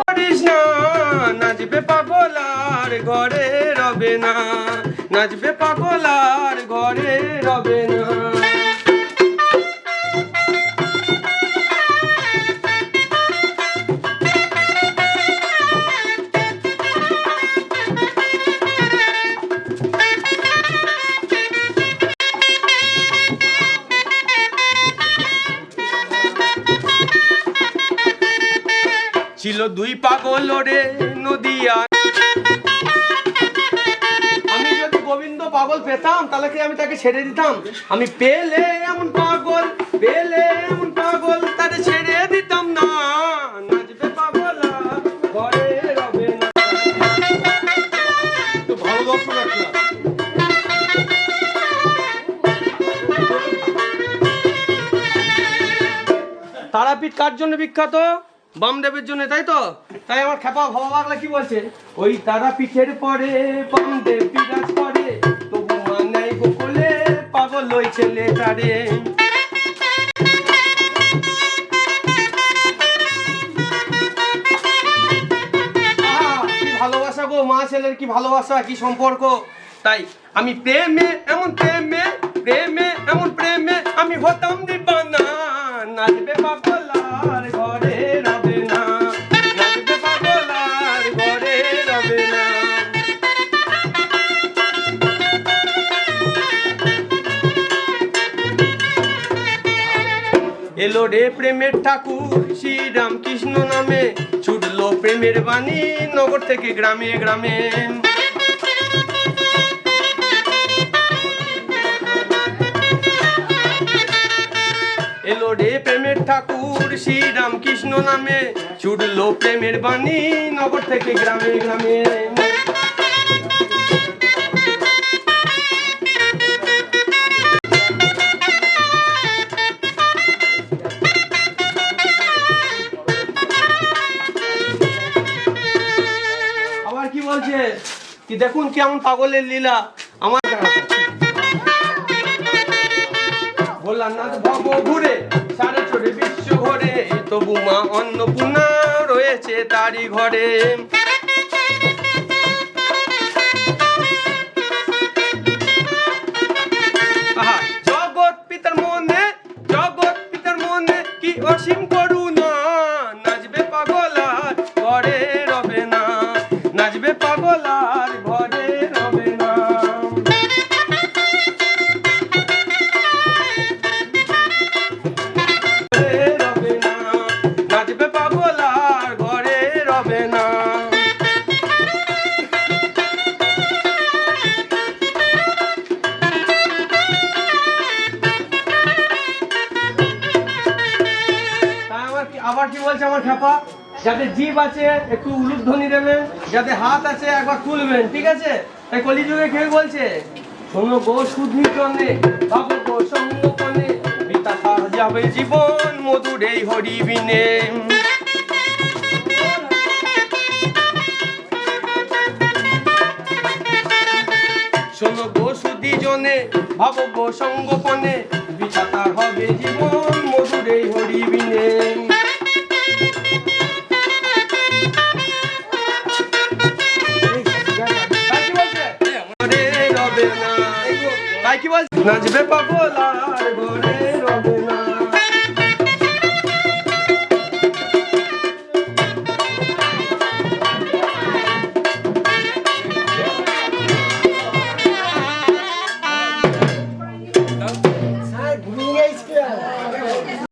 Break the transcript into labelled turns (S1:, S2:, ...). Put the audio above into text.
S1: করিস না নাচবে পাগলার ঘরে রবে না নাচবে পাগলার ঘরে রবে না। ছিল দুই পাগল রে নদিয়া। আমি যদি গোবিন্দ পাগল পেতাম, তাহলে কি আমি তাকে ছেড়ে দিতাম? আমি পেলে এমন পাগল, পেলে এমন পাগল, তাকে ছেড়ে দিতাম না। নাচবে পাগল ঘরে রবে না।
S2: ভালো দর্শক
S1: তারাপীঠ কার জন্য বিখ্যাত? বামদেবের জন্য, তাই তো? তাই আমার খেপা ভাবা বাগলা কি বলছে? ওই তারা পিঠের পরে বামদেব বিরাজ করে, তবু মানাই গোকলে পাগল ওই ছেলে তারে ভালোবাসা গো, মা ছেলের কি ভালোবাসা, কি সম্পর্ক? তাই আমি প্রেমে এমন প্রেমে প্রেমে এমন প্রেমে আমি হতাম দিবানা, নাচবে পাগলার এলো রে প্রেমের ঠাকুর, শ্রীরাম কৃষ্ণ নামে। ছুটলো প্রেমের বাণী, নগর থেকে গ্রামে গ্রামে। এলো রে প্রেমের ঠাকুর, শ্রীরাম কৃষ্ণ নামে। ছুটলো প্রেমের বাণী, নগর থেকে গ্রামে গ্রামে। কি দেখুন কেমন পাগলের লীলা? আমার না ভব ঘুরে সাড়ে চড়ে বিশ্ব ঘরে, তবু মা অন্নপূর্ণা রয়েছে তারই ঘরে। জগৎ পিতার মনে, জগৎ পিতার মনে কি অসীম করুণা? নাচবে পাগলার ঘরে রবে না। নাচবে পাগলার রবে না। আবার কি বলছে আমার খ্যাপা? যাতে জিভ আছে, একটু উলুধ্বনি দেবেন, যাতে হাত আছে, একবার তুলবেন, ঠিক আছে? তাই কলিযুগে কে বলছে, শোনো গো সুধীর জনে ভাবো গো সঙ্গপনে পিতা তার যাবে জীবন, মধুর এই হরিবিনে। শোনো গো সুদি জনে ভাব গো সঙ্গপনে বিধাতার তার হবে জীবন মধুরে হরিবিনে। নাচবে পাগল আর ঘরে।